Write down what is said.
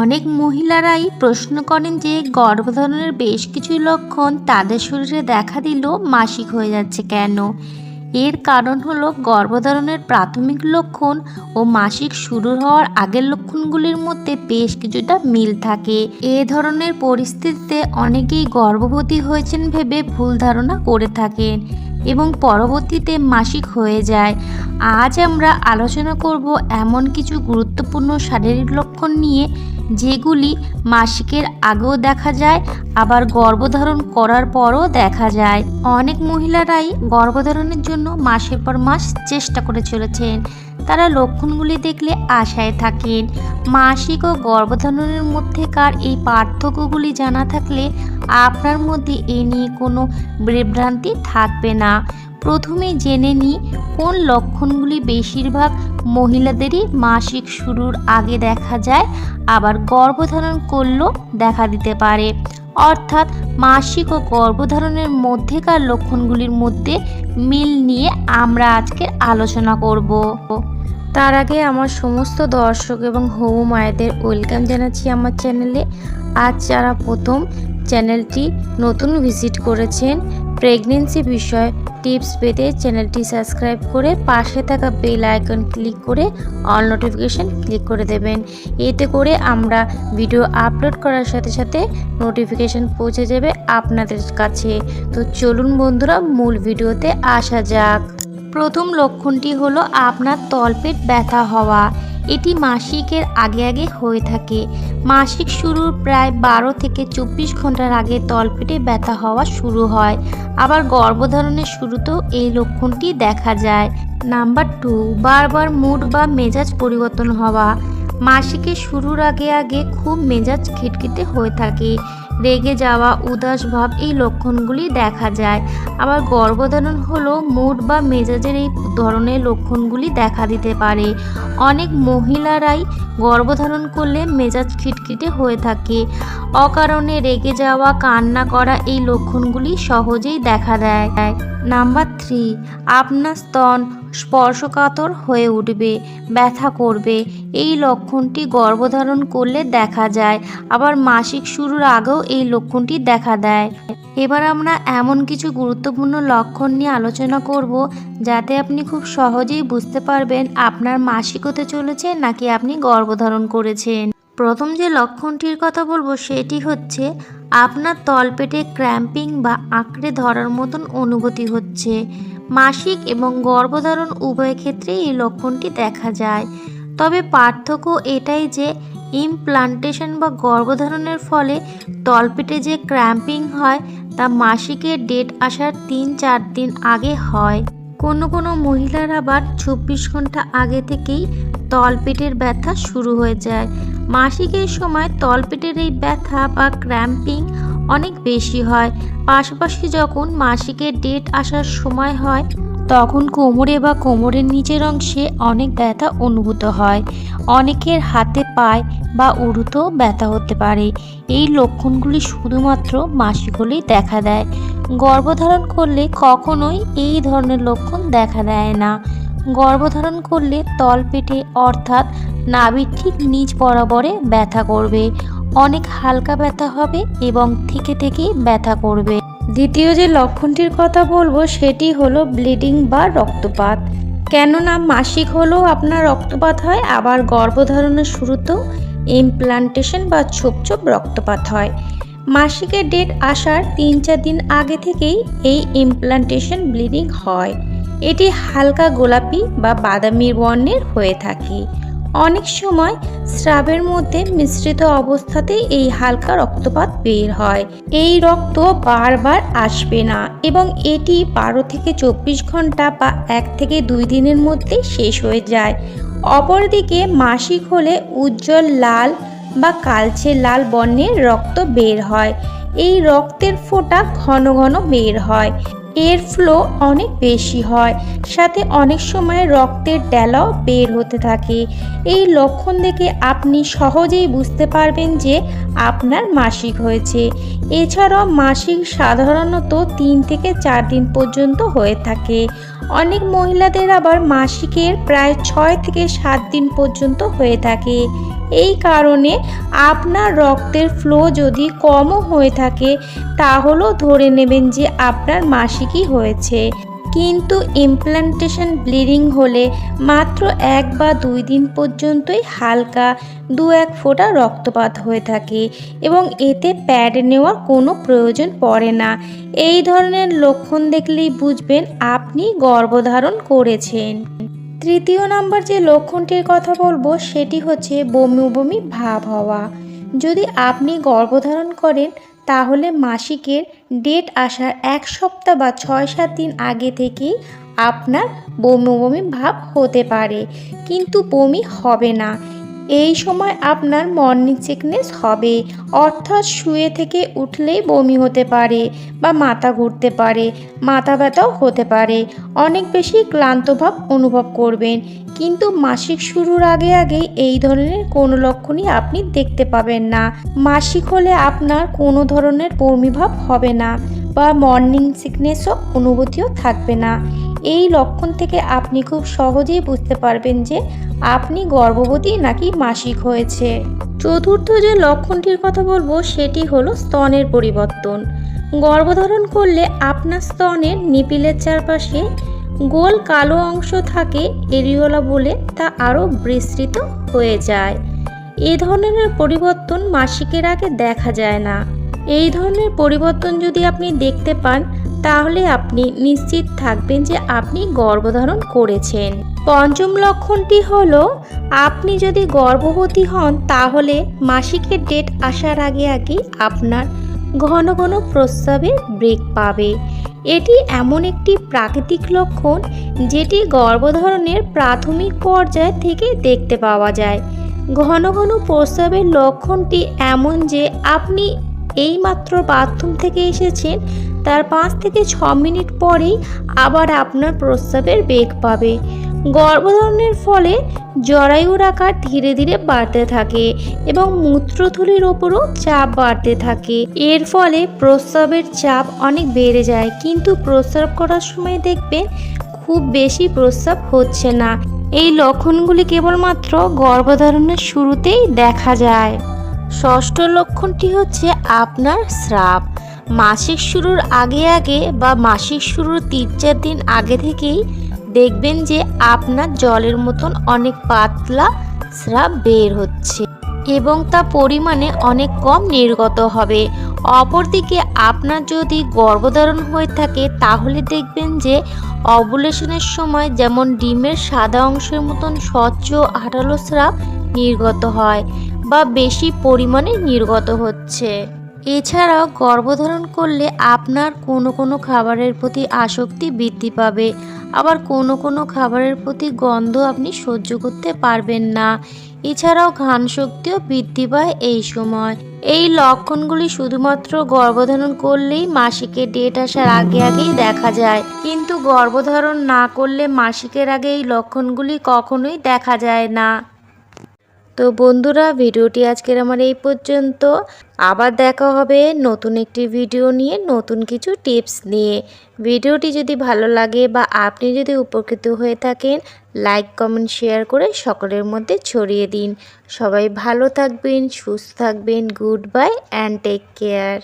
অনেক মহিলারাই প্রশ্ন করেন যে গর্ভধারণের বেশ কিছু লক্ষণ তাদের শরীরে দেখা দিল মাসিক হয়ে যাচ্ছে কেন? এর কারণ হলো গর্ভধারণের প্রাথমিক লক্ষণ ও মাসিক শুরু হওয়ার আগের লক্ষণগুলির মধ্যে বেশ কিছুটা মিল থাকে। এ ধরনের পরিস্থিতিতে অনেকেই গর্ভবতী হয়েছেন ভেবে ভুল ধারণা করে থাকেন এবং পরবর্তীতে মাসিক হয়ে যায়। আজ আমরা আলোচনা করব এমন কিছু গুরুত্বপূর্ণ শারীরিক লক্ষণ নিয়ে যেগুলি মাসিকের আগেও দেখা যায়, আবার গর্ভধারণ করার পরও দেখা যায়। অনেক মহিলারাই গর্ভধারণের জন্য মাসের পর মাস চেষ্টা করে চলেছেন। তারা লক্ষণগুলি দেখলে আশায় থাকেন। মাসিক ও গর্ভধারণের মধ্যেকার এই পার্থক্যগুলি জানা থাকলে আপনার মধ্যে এ নিয়ে কোনো বিভ্রান্তি থাকবে না। প্রথমে জেনে নিই কোন লক্ষণগুলি বেশিরভাগ মহিলাদেরই মাসিক শুরুর আগে দেখা যায়, আবার গর্ভধারণ করলেও দেখা দিতে পারে। অর্থাৎ মাসিক ও গর্ভধারণের মধ্যেকার লক্ষণগুলির মধ্যে মিল নিয়ে আমরা আজকে আলোচনা করব। তার আগে আমার সমস্ত দর্শক এবং হবু মায়েদের ওয়েলকাম জানাচ্ছি আমার চ্যানেলে। আজ যারা প্রথম চ্যানেলটি নতুন ভিজিট করেছেন প্রেগনেন্সি বিষয় টিপস পেতে চ্যানেলটি সাবস্ক্রাইব করে পাশে থাকা বেল আইকন ক্লিক করে অল নোটিফিকেশান ক্লিক করে দেবেন। এতে করে আমরা ভিডিও আপলোড করার সাথে সাথে নোটিফিকেশান পৌঁছে যাবে আপনাদের কাছে। তো চলুন বন্ধুরা, মূল ভিডিওতে আসা যাক। প্রথম লক্ষণটি হলো আপনার তলপেট ব্যথা হওয়া। এটি মাসিকের আগে আগে হয়ে থাকে। মাসিক শুরুর প্রায় বারো থেকে চব্বিশ ঘণ্টার আগে তলপেটে ব্যথা হওয়া শুরু হয়। আবার গর্ভধারণের শুরুতেও এই লক্ষণটি দেখা যায়। নাম্বার টু, বারবার মুড বা মেজাজ পরিবর্তন হওয়া। মাসিকের শুরুর আগে আগে খুব মেজাজ খিটখিটে হয়ে থাকে। রেগে যাওয়া উদাস ভাব এই লক্ষণগুলি দেখা যায়। আবার গর্ভধারণ হলো মুড বা মেজাজের এই ধরনের লক্ষণগুলি দেখা দিতে পারে। অনেক মহিলারাই গর্ভধারণ করলে মেজাজ খিটখিটে হয়ে থাকে। অকারণে রেগে যাওয়া, কান্না করা এই লক্ষণগুলি সহজেই দেখা দেয়। নাম্বার থ্রি আপনার স্তন স্পর্শকাতর হয়ে উঠবে, ব্যথা করবে। এই লক্ষণটি গর্ভধারণ করলে দেখা যায়। আবার মাসিক শুরুর আগেও এই লক্ষণটি দেখা দেয়। এবার আমরা এমন কিছু গুরুত্বপূর্ণ লক্ষণ নিয়ে আলোচনা করব, যাতে আপনি খুব সহজেই বুঝতে পারবেন আপনার মাসিক হতে চলেছে নাকি আপনি গর্ভধারণ করেছেন। প্রথম যে লক্ষণটির কথা বলব সেটি হচ্ছে আপনার তলপেটে ক্র্যাম্পিং বা আঁকড়ে ধরার মতন অনুভূতি হচ্ছে। মাসিক এবং গর্ভধারণ উভয় ক্ষেত্রে এই লক্ষণটি দেখা যায়। তবে পার্থক্য এটাই যে ইমপ্লান্টেশন বা গর্ভধারণের ফলে তলপেটে যে ক্র্যাম্পিং হয়, তা মাসিকের ডেট আসার তিন চার দিন আগে হয়। কোনো কোনো মহিলার আবার চব্বিশ ঘণ্টা আগে থেকেই তলপেটের ব্যথা শুরু হয়ে যায়। মাসিকের সময় তলপেটের এই ব্যথা বা ক্র্যাম্পিং অনেক বেশি হয়। পাশাপাশি যখন মাসিকের ডেট আসার সময় হয়, তখন কোমরে বা কোমরের নিচের অংশে অনেক ব্যথা অনুভূত হয়। অনেকের হাতে পায় বা উড়ুতেও ব্যথা হতে পারে। এই লক্ষণগুলি শুধুমাত্র মাসিক হলেই দেখা দেয়। গর্ভধারণ করলে কখনোই এই ধরনের লক্ষণ দেখা দেয় না। গর্ভধারণ করলে তলপেটে অর্থাৎ নাভির ঠিক নিচ বরাবরে ব্যথা করবে। অনেক হালকা ব্যথা হবে এবং থেকে থেকেই ব্যথা করবে। দ্বিতীয় যে লক্ষণটির কথা বলব, সেটি হলো ব্লিডিং বা রক্তপাত। কেননা মাসিক হলেও আপনার রক্তপাত হয়, আবার গর্ভধারণের শুরুতেও ইমপ্লান্টেশন বা ছোপ ছোপ রক্তপাত হয়। মাসিকের ডেট আসার তিন চার দিন আগে থেকেই এই ইমপ্লান্টেশন ব্লিডিং হয়। এটি হালকা গোলাপি বা বাদামি বর্ণের হয়ে থাকে। অনেক সময় স্রাবের মধ্যে মিশ্রিত অবস্থাতেই এই হালকা রক্তপাত বের হয়। এই রক্ত বারবার আসবে না এবং এটি বারো থেকে চব্বিশ ঘণ্টা বা এক থেকে দুই দিনের মধ্যে শেষ হয়ে যায়। অপরদিকে মাসিক হলে উজ্জ্বল লাল বা কালচে লাল বর্ণের রক্ত বের হয়। এই রক্তের ফোঁটা ঘন ঘন বের হয়। এর ফ্লো অনেক বেশি হয়। সাথে অনেক সময় রক্তের ডেলাও বের হতে থাকে। এই লক্ষণ দেখে আপনি সহজেই বুঝতে পারবেন যে আপনার মাসিক হয়েছে। এছাড়াও মাসিক সাধারণত তিন থেকে চার দিন পর্যন্ত হয়ে থাকে। অনেক মহিলাদের আবার মাসিকের প্রায় ছয় থেকে সাত দিন পর্যন্ত হয়ে থাকে। এই কারণে আপনার রক্তের ফ্লো যদি কমও হয়ে থাকে, তাহলেও ধরে নেবেন যে আপনার মাসিকই হয়েছে। কিন্তু ইমপ্লান্টেশন ব্লিডিং হলে মাত্র এক বা দুই দিন পর্যন্তই হালকা দু এক ফোঁটা রক্তপাত হয়ে থাকে এবং এতে প্যাড নেওয়ার কোনো প্রয়োজন পড়ে না। এই ধরনের লক্ষণ দেখলেই বুঝবেন আপনি গর্ভধারণ করেছেন। তৃতীয় নাম্বার যে লক্ষণটির কথা বলব, সেটি হচ্ছে বমি বমি ভাব হওয়া। যদি আপনি গর্ভধারণ করেন, তাহলে মাসিকের ডেট আসার এক সপ্তাহ বা ছয় সাত দিন আগে থেকেই আপনার বমি বমি ভাব হতে পারে। কিন্তু বমি হবে না। এই সময় আপনার মর্নিং সিকনেস হবে। অর্থাৎ শুয়ে থেকে উঠলেই বমি হতে পারে বা মাথা ঘুরতে পারে, মাথা ব্যথাও হতে পারে। অনেক বেশি ক্লান্ত ভাব অনুভব করবেন। কিন্তু মাসিক শুরুর আগে আগে এই ধরনের কোনো লক্ষণই আপনি দেখতে পাবেন না। মাসিক হলে আপনার কোনো ধরনের বমিভাব হবে না। বা মর্নিং সিকনেসও অনুভূতিও থাকবে না। এই লক্ষণ থেকে আপনি খুব সহজেই বুঝতে পারবেন যে আপনি গর্ভবতী নাকি মাসিক হয়েছে। চতুর্থ যে লক্ষণটির কথা বলব, সেটি হলো স্তনের পরিবর্তন। গর্ভধারণ করলে আপনার স্তনের নিপিলের চারপাশে গোল কালো অংশ থাকে এরিওলা বলে তা আরও বিস্তৃত হয়ে যায়। এ ধরনের পরিবর্তন মাসিকের আগে দেখা যায় না। এই ধরনের পরিবর্তন যদি আপনি দেখতে পান, তাহলে আপনি নিশ্চিত থাকবেন যে আপনি গর্ভধারণ করেছেন। পঞ্চম লক্ষণটি হল, আপনি যদি গর্ভবতী হন, তাহলে মাসিকের ডেট আসার আগে আগে আপনার ঘন ঘন প্রস্রাবের ব্রেক পাবে। এটি এমন একটি প্রাকৃতিক লক্ষণ, যেটি গর্ভধারণের প্রাথমিক পর্যায় থেকে দেখতে পাওয়া যায়। ঘন ঘন প্রস্রাবের লক্ষণটি এমন যে আপনি এইমাত্র বাথরুম থেকে এসেছেন, তার পাঁচ থেকে ছ মিনিট পরেই আবার আপনার প্রস্রাবের বেগ পাবে। গর্ভধারণের ফলে জরায়ুর আকার ধীরে ধীরে বাড়তে থাকে এবং মূত্রথলির ওপরও চাপ বাড়তে থাকে। এর ফলে প্রস্রাবের চাপ অনেক বেড়ে যায়, কিন্তু প্রস্রাব করার সময় দেখবেন খুব বেশি প্রস্রাব হচ্ছে না। এই লক্ষণগুলি কেবলমাত্র গর্ভধারণের শুরুতেই দেখা যায়। ষষ্ঠ লক্ষণটি হচ্ছে আপনার স্রাব। মাসিক শুরুর আগে আগে বা মাসিক শুরুর তিন চার দিন আগে থেকেই দেখবেন যে আপনার জলের মতন অনেক পাতলা স্রাব বের হচ্ছে এবং তা পরিমাণে অনেক কম নির্গত হবে। অপরদিকে আপনার যদি গর্ভধারণ হয়ে থাকে, তাহলে দেখবেন যে অবুলেশনের সময় যেমন ডিমের সাদা অংশের মতন স্বচ্ছ আঠালো স্রাব নির্গত হয়। বা বেশি পরিমাণে নির্গত হচ্ছে। এছাড়াও গর্ভধারণ করলে আপনার কোনো কোনো খাবারের প্রতি আসক্তি বৃদ্ধি পাবে। আবার কোনো কোনো খাবারের প্রতি গন্ধ আপনি সহ্য করতে পারবেন না। এছাড়াও ঘান শক্তিও বৃদ্ধি পায় এই সময়। এই লক্ষণগুলি শুধুমাত্র গর্ভধারণ করলেই মাসিকের ডেট আসার আগে আগেই দেখা যায়। কিন্তু গর্ভধারণ না করলে মাসিকের আগে এই লক্ষণগুলি কখনোই দেখা যায় না। তো বন্ধুরা, ভিডিওটি আজকের আমার এই পর্যন্ত। আবার দেখা হবে নতুন একটি ভিডিও নিয়ে, নতুন কিছু টিপস নিয়ে। ভিডিওটি যদি ভালো লাগে বা আপনি যদি উপকৃত হয়ে থাকেন, লাইক, কমেন্ট, শেয়ার করে সকলের মধ্যে ছড়িয়ে দিন। সবাই ভালো থাকবেন, সুস্থ থাকবেন, good bye, and take care.